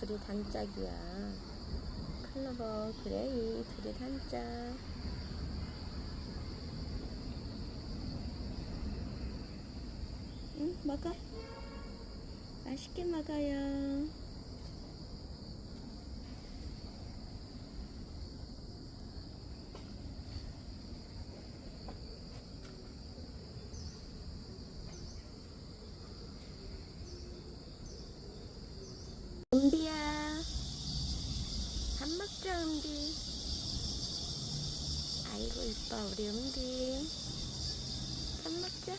둘이 단짝이야. 클로버, 그레이, 둘이 단짝. 응, 먹어. 맛있게 먹어요. 은비야. 밥 먹자, 은비. 아이고, 이뻐, 우리 은비. 밥 먹자.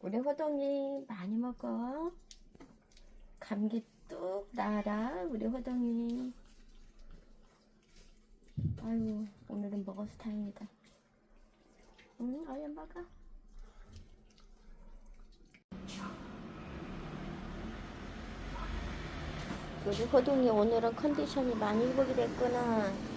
우리 호동이 많이 먹어. 감기 뚝 나라, 우리 호동이. 아유, 오늘은 먹어서 다행이다. 응, 얼른 먹어. 우리 호동이 오늘은 컨디션이 많이 회복이 됐구나.